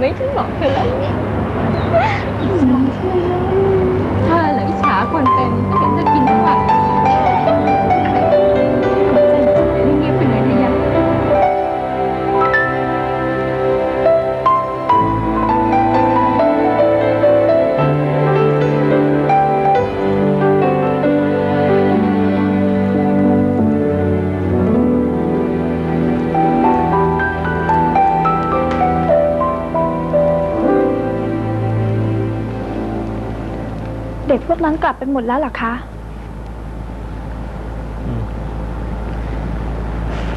ไหมฉัน เด็กพวกนั้นกลับไปหมดแล้วเหรอคะ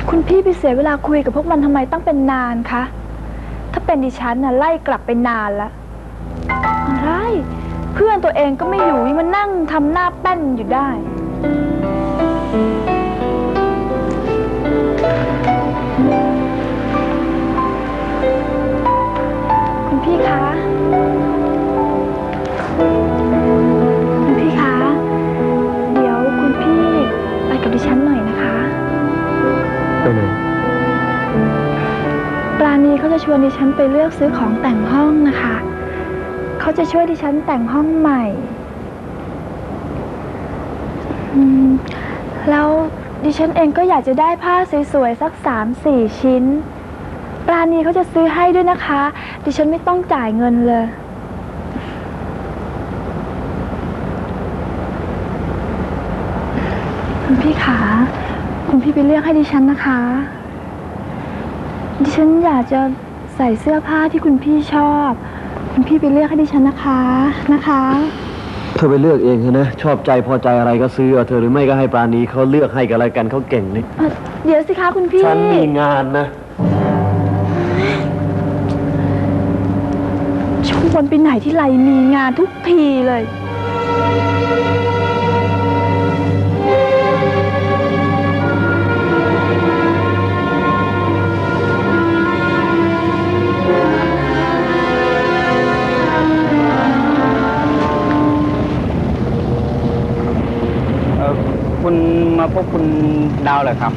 คุณพี่ไปเสียเวลาคุยกับพวกมันทำไมตั้งเป็นนานคะ ถ้าเป็นดิฉันน่ะไล่กลับไปนานละอะไรเพื่อนตัวเองก็ไม่อยู่ยังมานั่งทำหน้าแป้นอยู่ได้ จะชวนดิฉันไปเลือกซื้อของแต่งห้องนะคะ เขาจะช่วยดิฉันแต่งห้องใหม่อืมแล้วดิฉันเองก็อยากจะได้ผ้าสวยๆสักสามสี่ชิ้น ปราณีเขาจะซื้อให้ด้วยนะคะ ดิฉันไม่ต้องจ่ายเงินเลย คุณพี่ขา คุณพี่ไปเลือกให้ดิฉันนะคะ ดิฉันอยากจะ ใส่เสื้อผ้าที่คุณพี่ชอบ คุณพี่ไปเลือกให้ดิฉันนะคะนะคะ เธอไปเลือกเองเถอะนะ ชอบใจพอใจอะไรก็ซื้อเอาเธอหรือไม่ก็ให้ปราณีเขาเลือกให้กันอะไรกันเขาเก่งนี่เอ่อเดี๋ยวสิคะคุณพี่ ฉันมีงานนะ ชวนไปไหนที่ไรมีงานทุกทีเลย มาพบคุณดาวเหรอครับ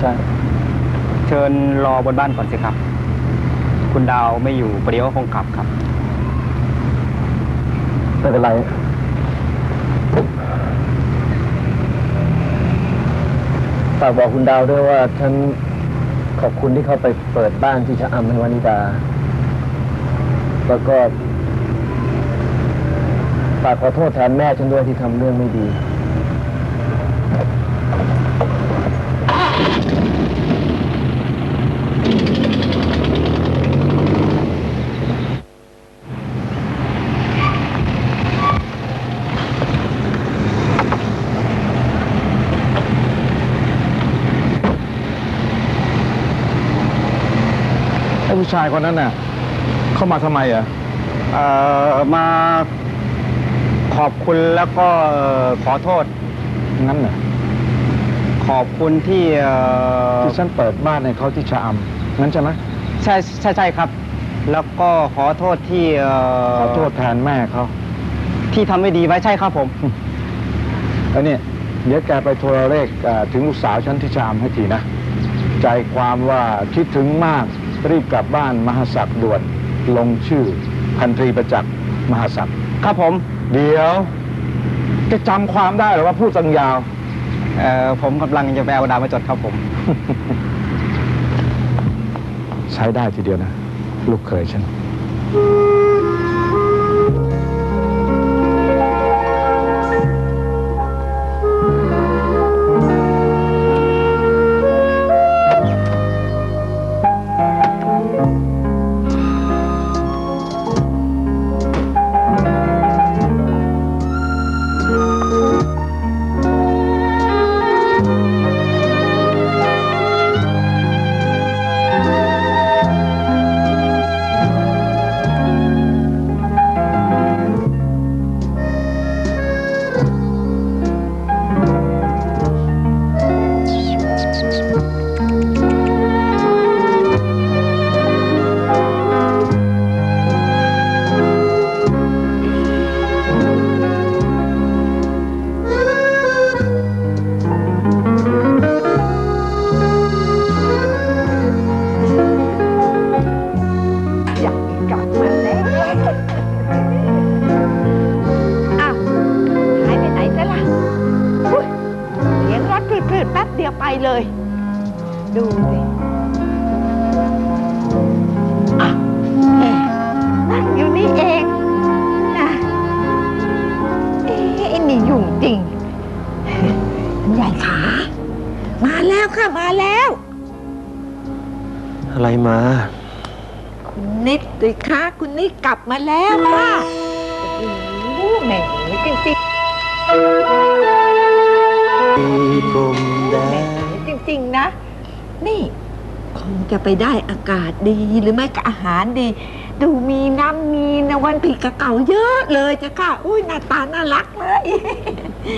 ใช่ เชิญรอบนบ้านก่อนสิครับ คุณดาวไม่อยู่ประเดี๋ยวคงกลับครับ ไม่เป็นไร ฝากบอกคุณดาวด้วยว่าฉันขอบคุณที่เขาไปเปิดบ้านที่ชะอำให้วานิดา แล้วก็ ฝากขอโทษแทนแม่ฉันด้วยที่ทำเรื่องไม่ดี ไอ้ผู้ชายคนนั้นน่ะ เข้ามาทำไมอะ เอ่อ มา ขอบคุณแล้วก็เอ่อขอโทษงั้นเหรอขอบคุณที่เอ่อที่ฉันเปิดบ้านให้เขาที่ชะอำงั้นใช่ไหมใช่ใช่ใช่ครับ แล้วก็ขอโทษที่เขอโทษแทนแม่เขาที่ทำไม่ดีไว้ใช่ครับผมไอ้นี่เดี๋ยวแกไปโทรเลขเอ่อถึงลูกสาวฉันที่ชะอำให้ทีนะ ใจความว่าคิดถึงมากรีบกลับบ้านมหาศักดิ์ด่วน ลงชื่อพันตรีประจักษ์มหาศักดิ์ ครับผม เดี๋ยวแกจำความได้เหรอว่าพูดตังยาว เอ่อผมกำลังจะไปเอาดาวมาจดครับผม ใช้ได้ทีเดียวนะ ลูกเคยฉัน เลย ดูสิอะนั่งอยู่นี่เองนะเอ๊ะไอ้นี่ยุ่งจริงคุณใหญ่ขา มาแล้วค่ะ มาแล้ว อะไรมา คุณนิดดิคะคุณนิดกลับมาแล้วค่ะโอ้โหแหมจริงจริง ริงๆนะ นี่คงจะไปได้อากาศดีหรือไม่ก็อาหารดี ดูมีน้ำมีนวันผีกะเก่าเยอะเลยจ้ะค่ะ อุ้ยหน้าตาน่ารักเลย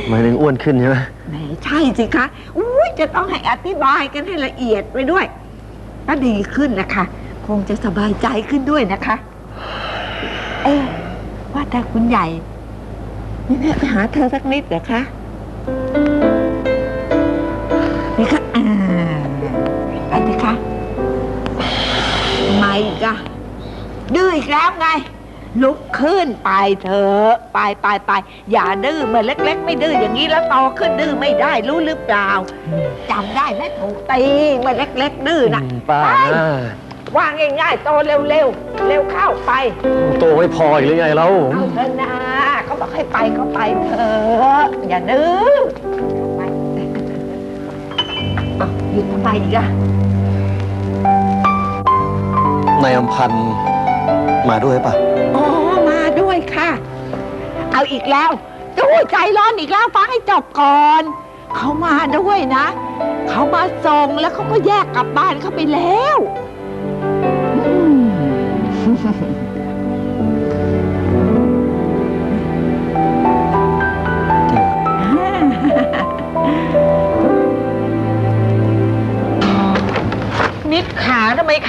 หมายถึงอ้วนขึ้นใช่ไหมแหมใช่สิคะ อุ้ยจะต้องให้อธิบายกันให้ละเอียดไปด้วยก็ดีขึ้นนะคะ คงจะสบายใจขึ้นด้วยนะคะ เอ๊ะว่าแต่คุณใหญ่ไม่แวะไปหาเธอสักนิดเหรอคะ อีกอะดื้ออีกแล้วไง ลุกขึ้นไปเถอะไปไปไปอย่าดื้อเมื่อเล็ก ๆ ไม่ดื้ออย่างนี้แล้วโตขึ้นดื้อไม่ได้รู้หรือเปล่าจำได้ไหมถูกตีเมื่อเล็ก ๆ ดื้อนะป้าไปนะว่าง่ายๆโตเร็วๆเร็วเข้าไป โตไม่พออีกหรือไงแล้วเอาเถอะนะเขาบอกให้ไปก็ไปเถอะอย่าดื้อไปเอาหยุดทำไมอีกอะ นายอำพันธ์มาด้วยป่ะอ๋อมาด้วยค่ะ เอาอีกแล้วดูใจร้อนอีกแล้วฟังให้จบก่อน เขามาด้วยนะ เขามาส่งแล้วเขาก็แยกกลับบ้านเขาไปแล้ว อืม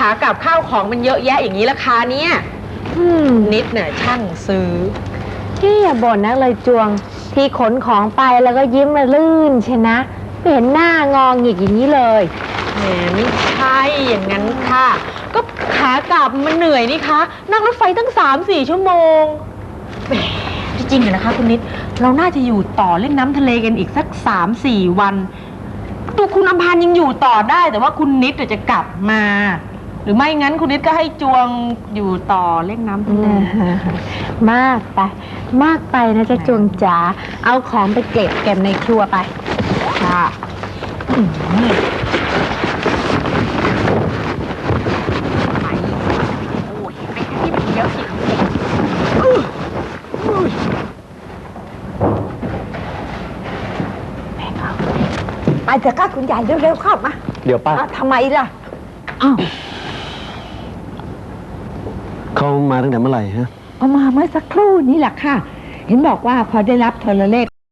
ขากลับข้าวของมันเยอะแยะอย่างนี้ล่ะคะเนี่ยอืมนิดเนี่ยช่างซื้อ พี่อย่าบ่นนักเลยจวงที่ขนของไปแล้วก็ยิ้มมาลื่นใช่นะไม่เห็นหน้างองหงิกอย่างนี้เลย แหมไม่ใช่อย่างนั้นค่ะ ก็ขากลับมันเหนื่อยนี่คะ นั่งรถไฟตั้งสามสี่ชั่วโมงแหมที่จริงอะนะคะคุณนิด เราน่าจะอยู่ต่อเล่นน้ำทะเลกันอีกสักสามสี่วัน ตัวคุณอำพานยังอยู่ต่อได้ แต่ว่าคุณนิดอะจะกลับมา หรือไม่งั้นคุณนิดก็ให้จวงอยู่ต่อเล่นน้ำทะเลมากไป มากไปนะจ๊ะจวงจ๋าเอาของไปเก็บเก็บในครัวไปค่ะไปโอ้ยไปที่มันเยอะสิไปเถอะค่ะคุณใหญ่เร็วๆเข้ามา เดี๋ยวป้าอ้าวทำไมล่ะ อ้าวเขา มาตั้งแต่เมื่อไหร่ฮะ เอามาเมื่อสักครู่นี้แหละค่ะ เห็นบอกว่าพอได้รับโทรเลข